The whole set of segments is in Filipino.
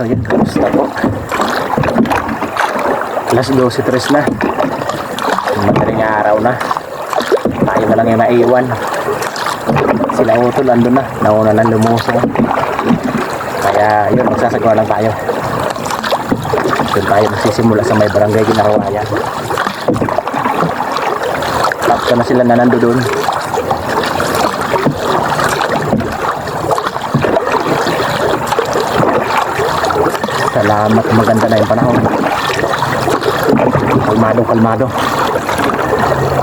So yun, kamusta po? Alas 12.3 na. Madaling araw na. Tayo na lang yung maiwan. Sila utol, andun na. Nauna na lumusong. Kaya yun, magsasagawa lang tayo. Doon tayo magsisimula sa may barangay Ginarawayan. Tapos na sila na nando doon. Salamat, maganda na yung panahon. Kalmado, kalmado.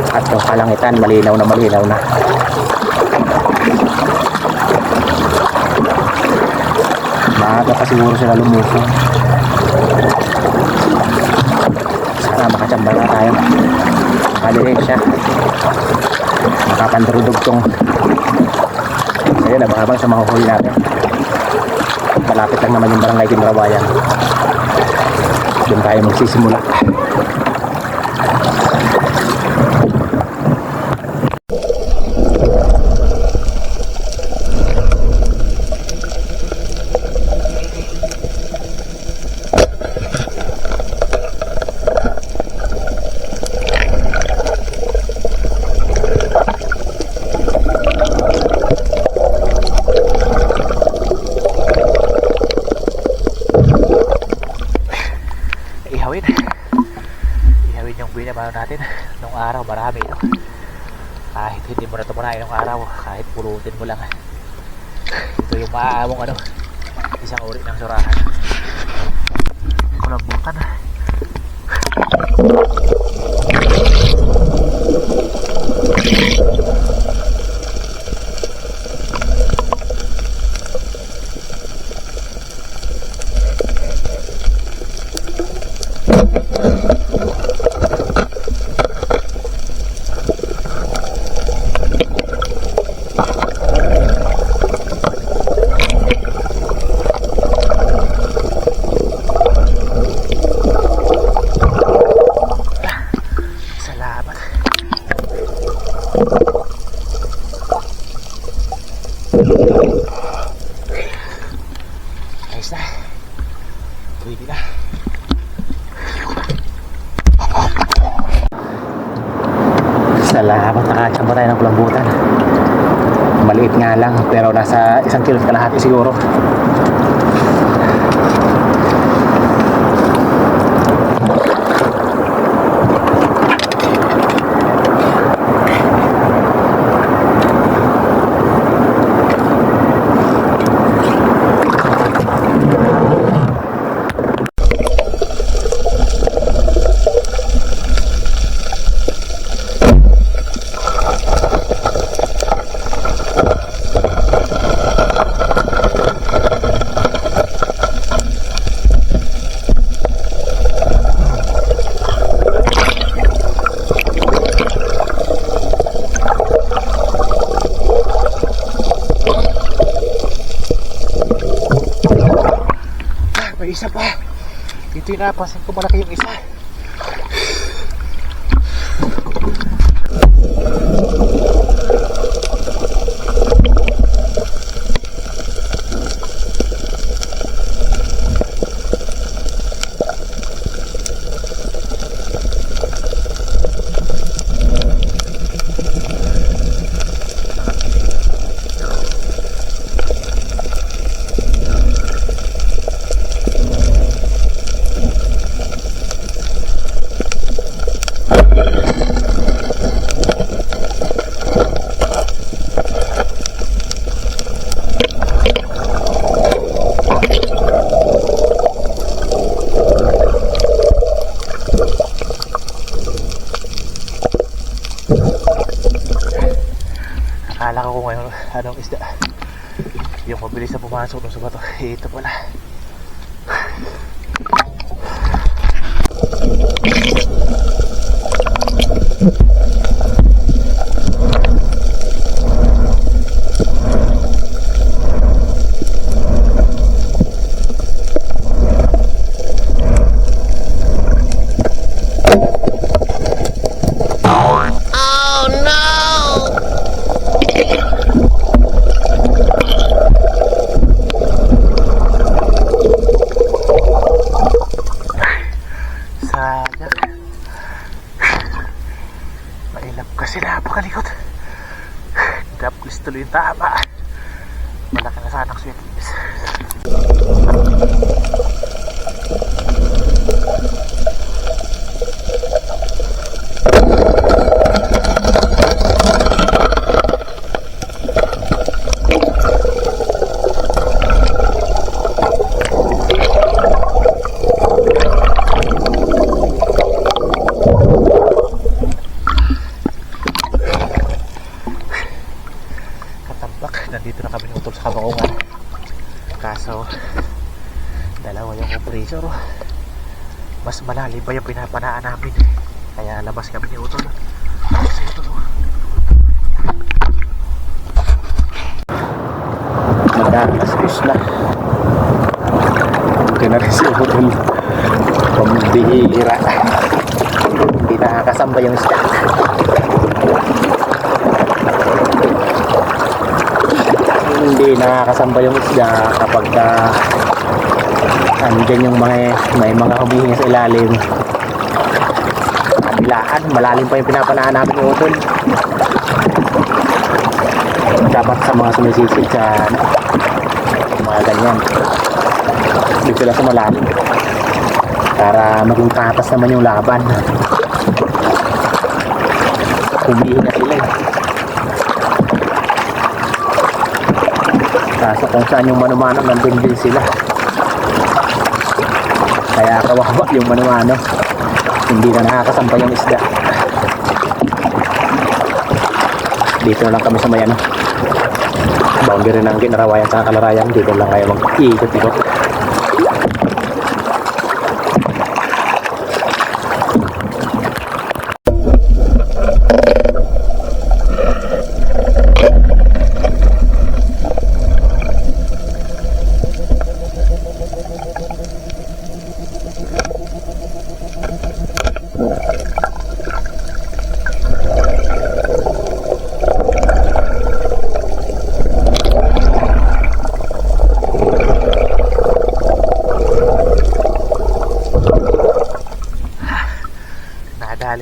At yung kalangitan, malinaw na malinaw na. Maaga pa siguro sila lumusong. Sana makachamba na tayo. Makalihensya. Makapandrudugtong. Ayun, abang-abang sa mahuhuli natin. Malapit lang naman yung barangay Timrawayan. Doon tayo magsisimula. ihawin ihawin yung binabano natin nung araw marami ito kahit hindi nung araw kahit pulutin mo lang ito yung maaamong ano isang uri ng surahan. Kulambutan salamat ayos na pwede na Salamat nakachamba tayo ng kulambutan. Maliit nga lang pero nasa isang kilo kalahati siguro. May isa pa. Yung napansin ko malaki yung isa. Akala ko kung ngayon anong isda. Yung mabilis na pumasok sa bato. Eh, ito pala. Katambak. Nandito na kami utol sa kabaungan. Kaso, dalawa yung compressor. Mas malalim pa yung pinapanaan namin. Kaya labas kami ni utol. Si utol. oh. Magkakalas na. Ito na rin si utol. Pambihira. Hindi nakakasamba yung isda. hindi nakakasamba yung isda kapag ka andyan yung mga may mga humihingi sa ilalim. Kabilaan malalim pa yung pinapanaan namin yung utol. Dapat sa mga sumisisid sa ano, mga ganyan. Dito lang sa malalim para maging patas naman yung laban humihinga sila eh Kaso kung saan yung manumano, nandun din sila. Kaya kawawa yung manumano. Hindi na nakakasampa yung isda. Dito na lang kami sa may ano. Boundary ng kinarawayan sa kalarayan. Dito lang kayo mag-iikot-ikot.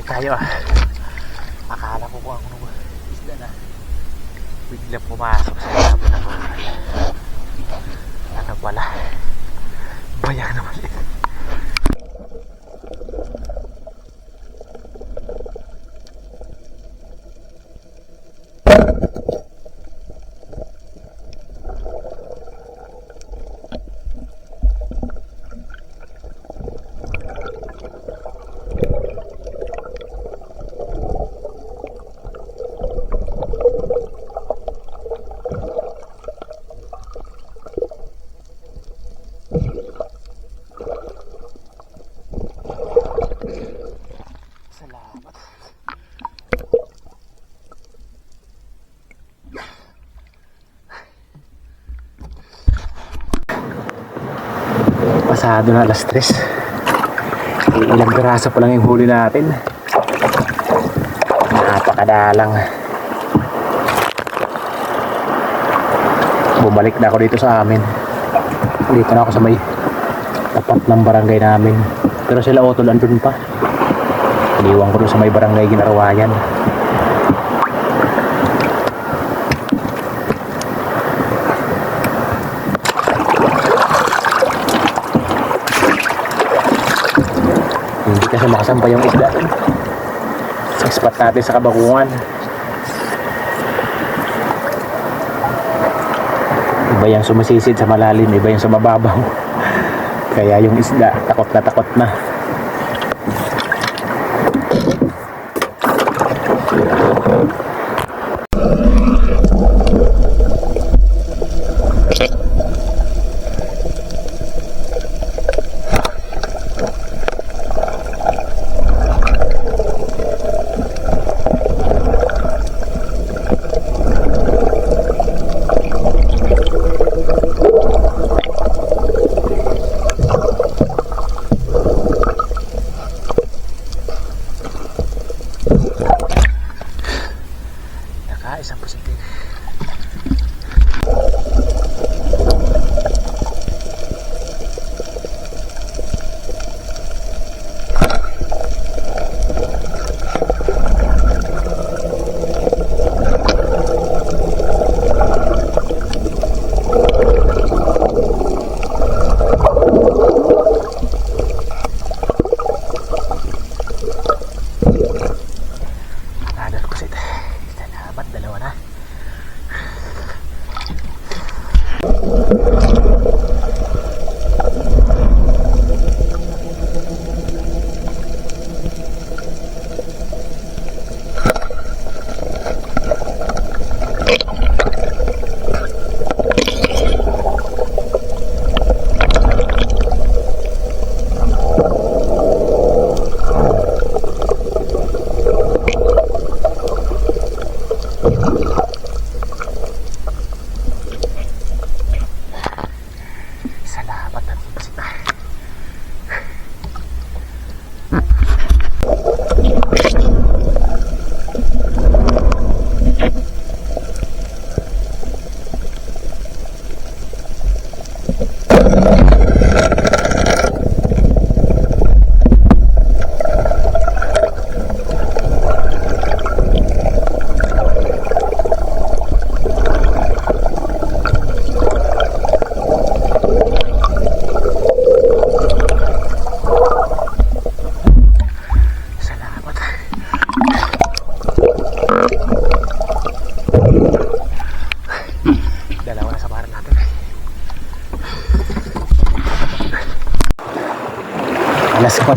Nadali tayo ah. Akala ko kung ano isda na. Biglang pumasok sa labo na bakal. Ano pala? Bayang na mali. Salamat. Pasado na alas 3. Ilang piraso pa lang yung huli natin. Napakadalang. Bumalik na ako dito sa amin. Dito na ako sa may tapat ng barangay namin. Pero sila Otol andun pa. Iniwan ko doon sa may barangay Ginarawayan. Hindi kasi makasampa yung isda. Sa spot natin sa kabakungan. Iba yung sumasisid sa malalim, iba yung sa mababaw. Kaya yung isda, takot na takot na.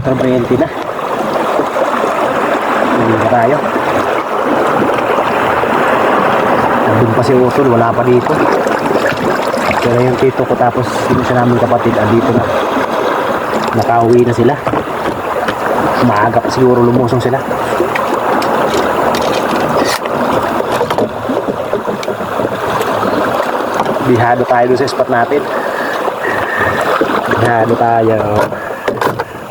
4.20 na. Hindi na tayo. Nandun pa si Utol, wala pa dito. Pero yung tito ko tapos yung isa namin kapatid, andito na. Nakauwi na sila. Maaga pa siguro lumusong sila. Bihado tayo sa spot natin. Bihado tayo.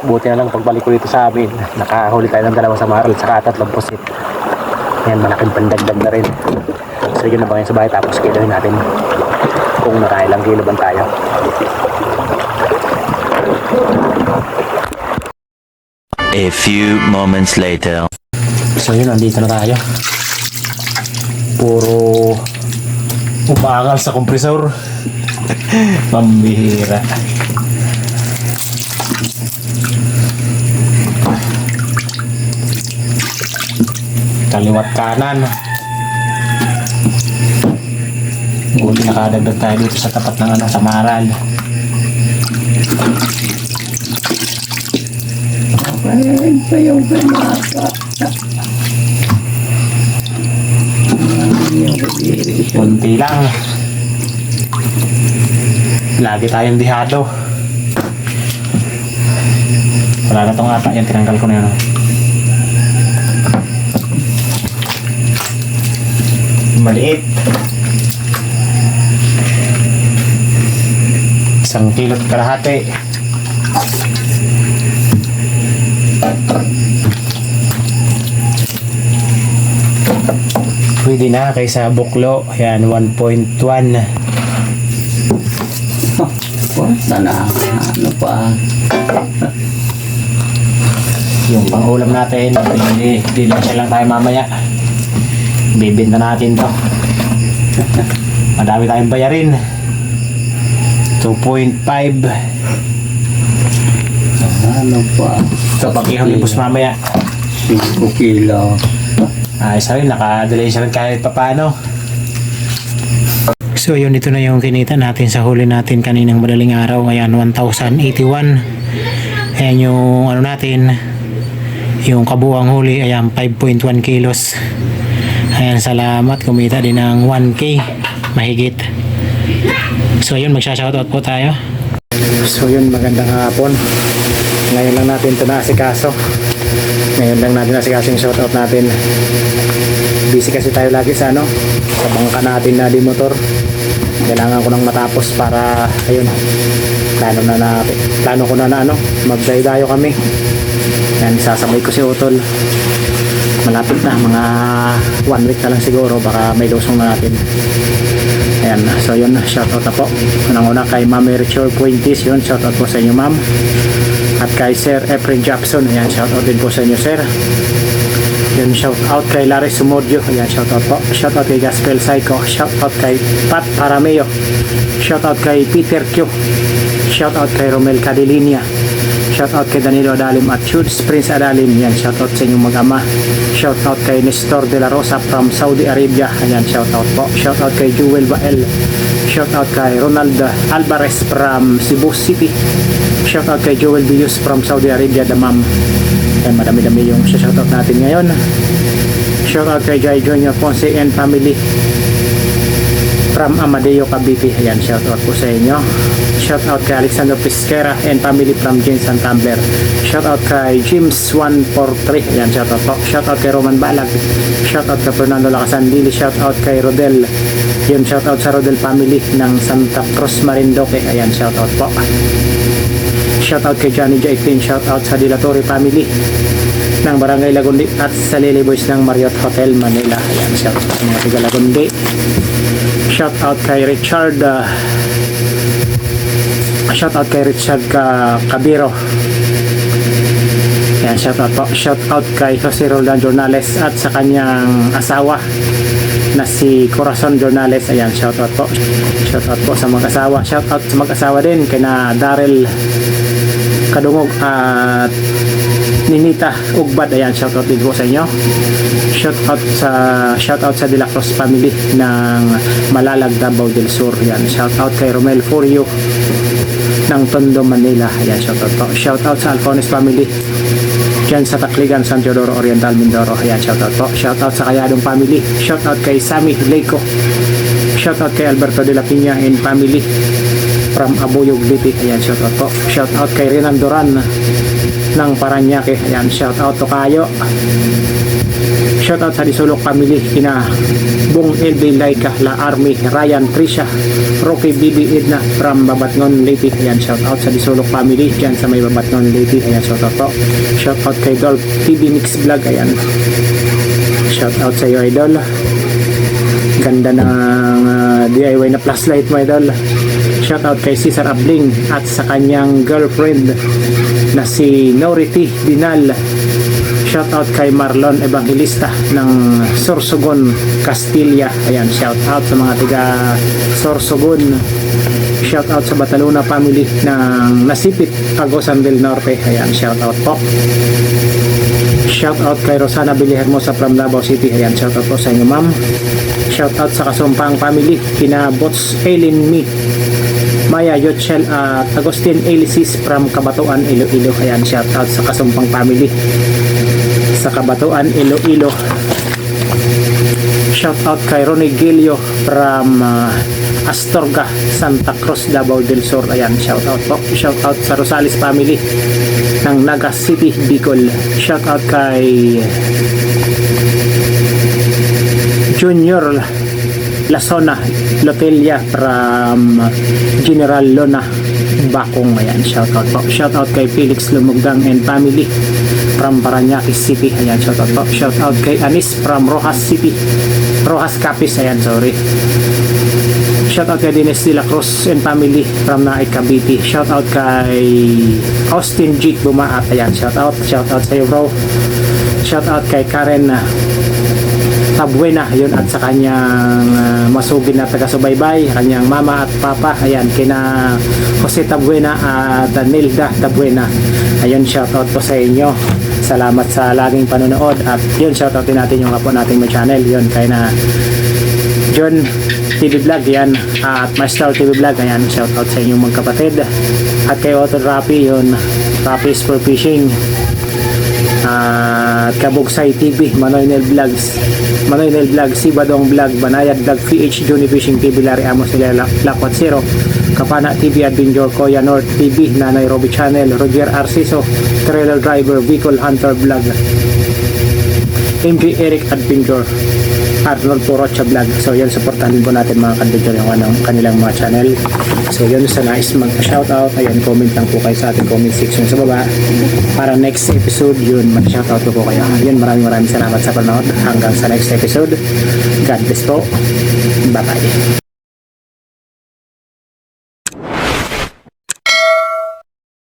Buti na lang pagbalik ko dito sa amin. Nakahuli tayo ng dalawa sa maral sa tatlong pusit. Yan, malaking pandagdag na rin. So yun na ba sa bahay tapos kilohin natin kung nakailang kilo ban tayo. A few moments later. So yun, nandito na tayo. Puro umaangal sa kompresor. Pambihira. Kaliwat kanan. Buti nakadagdag tayo dito sa tapat ng ano, sa Maral. Kunti lang. Lagi tayong dihado. Wala na tong ata yan. Tinanggal ko na yun. Maliit. Isang kilot kalahati. Pwede na kaysa buklo. Yan, 1.1. Sana ano pa. Yung pang-ulam natin, hindi, hindi lang siya lang tayo mamaya. Bibinta natin to. Madami tayong bayarin. 2.5. Ano pa. Kapag ihulipos mamaya. 5 kilo. Ayos rin, nakadelay siya rin kahit papano. So yun, ito na yung kinita natin sa huli natin kaninang madaling araw. Ngayon, 1,081. Ayan yung ano natin, yung kabuang huli, ayan, 5.1 kilos. Ayan, salamat. Kumita din ng 1K. Mahigit. So yun, magsha-shoutout po tayo. So yun, magandang hapon. Ngayon lang natin ito naasikaso. Ngayon lang natin naasikaso yung shoutout natin. Busy kasi tayo lagi sa ano, sa bangka natin na di motor. Kailangan ko nang matapos para, ayun, plano na na, plano ko na na ano, magdaydayo kami. Yan, sasabay ko si Utol. Malapit na, mga one week na lang siguro, baka may lusong na natin. Ayan, so yun, shoutout na po. Unang-una kay Ma'am Richard Puentes, yun, shoutout po sa inyo ma'am. At kay Sir Efren Jackson, ayan, shoutout din po sa inyo sir. Yun, shoutout kay Larry Sumodyo, ayan, shoutout po. Shoutout kay Gaspel Psycho, shoutout kay Pat Parameo, shoutout kay Peter Q, shoutout kay Romel Cadilinia, Shoutout kay Danilo Adalim at Shoots Prince Adalim. Yan, shoutout sa inyong mag-ama. Shoutout kay Nestor De La Rosa from Saudi Arabia. Ayan, shoutout po. Shoutout kay Jewel Bael. Shoutout kay Ronald Alvarez from Cebu City. Shoutout kay Joel Bius from Saudi Arabia, Damam. Ayan, madami-dami yung shoutout natin ngayon. Shoutout kay Jai Junior Ponce and family from Amadeo Cavite. Ayan, shoutout po sa inyo. Shoutout kay Alexander Pisquera and family from Jane Santander. Shoutout kay James 143. Ayan, shoutout po. Shoutout kay Roman Balag. Shoutout kay Fernando Lacasandili. Shoutout kay Rodel. Yun, shoutout sa Rodel family ng Santa Cruz Marindoque. Ayan, shoutout po. Shoutout kay Johnny J. Shoutout sa Dilatori family ng Barangay Lagundi at sa Lily Boys ng Marriott Hotel Manila. Ayan, shoutout sa mga taga Lagundi. Shout out kay Richard uh, shout out kay Richard ka Kabiro Yan, shout out po. Shout out kay Jose Roldan Jornales at sa kanyang asawa na si Corazon Jornales. Ayan, shout out po. Shout out po sa mag-asawa. Shout out sa mag-asawa din kay na Daryl Kadungog at Ninita Ugbad. Ayan, shout out din po sa inyo. Shout out sa shout out sa De La Cruz family ng Malalag Davao del Sur. Yan, shout out kay Romel Furio ng Tondo, Manila. Ayan, shoutout po. Shoutout sa Alcones family. Diyan sa Takligan, San Teodoro Oriental, Mindoro. Ayan, shoutout po. Shoutout sa Kayadong family. Shoutout kay Sammy Leiko. Shoutout kay Alberto de la Piña and family from Abuyog, Lipi. Ayan, shoutout po. Shoutout kay Renan Duran ng Paranaque. Ayan, shoutout to kayo. Shoutout sa Disulok family kina Bong LB Laika, La Army, Ryan, Trisha, Rocky Bibi Edna from Babatngon, Leyte. Ayan, shoutout sa Disulok family dyan sa may Babatngon, Leyte. Ayan, shoutout po. Shoutout kay Dolph TV Mix Vlog. Ayan. Shoutout sa iyo, Idol. Ganda ng ah, DIY na flashlight mo, Idol. Shoutout kay Cesar Abling at sa kanyang girlfriend na si Nority Dinal. Shoutout kay Marlon Evangelista ng Sorsogon, Castilla. Ayan, shoutout sa mga tiga Sorsogon. Shoutout sa Bataluna family ng Nasipit, Agosan del Norte. Ayan, shoutout po. Shoutout kay Rosana Villahermosa from Davao City. Ayan, shoutout po sa inyo, ma'am. Shoutout sa Kasumpang family, kina Bots Eileen Mi, Maya Yochel at Agustin Elisis from Kabatuan, Iloilo. Ayan, shoutout sa Kasumpang family sa Kabatuan, Iloilo. Shoutout kay Ronnie Gilio from uh, Astorga, Santa Cruz, Davao del Sur. Ayan, shoutout po. Shoutout sa Rosales family ng Naga City, Bicol. Shoutout kay Junior Lasona Lotelia from General Lona Bakong ayan shoutout po shoutout kay Felix Lumugdang and family from Paranaque City ayan shoutout po shoutout kay Anis from Rojas City Rojas Capiz ayan sorry Shoutout kay Dennis De La Cruz and family from Naik Cavite. Shoutout kay Austin G. Bumaat. Ayan, shoutout. Shoutout sa iyo bro. Shoutout kay Karen Tabuena yun at sa kanyang uh, masugid na taga-subaybay kanyang mama at papa. Ayan kina Jose Tabuena at Nilda Tabuena ayun shoutout po sa inyo. Salamat sa laging panonood. At yun shoutout din natin yung kapo nating may channel. Yun kay na John TV Vlog. Yan at Master TV Vlog. Ayan shoutout sa inyong magkapatid at kay Otto Rapi yun Rapi's for Fishing. At Kabugsay TV, Manoy Vlogs, Manoy Nel Vlogs, Sibadong Vlog, Banayad Vlog, PH Juni Fishing TV, Larry Amos sila Lakwat Zero, Kapana TV, Adventure Koya North TV, Nanay Robbie Channel, Roger Arciso, Trailer Driver, Vehicle Hunter Vlog, MJ Eric Adventure, Arnold Porocha Vlog. So yun, supportahan po natin mga kadventure yung anong kanilang mga channel. So yun, sa nais mag-shoutout, ayan, comment lang po kayo sa ating comment section sa baba. Para next episode, yun, mag-shoutout po po kayo. Yun, maraming maraming salamat sa panonood. Hanggang sa next episode. God bless po. Bye-bye.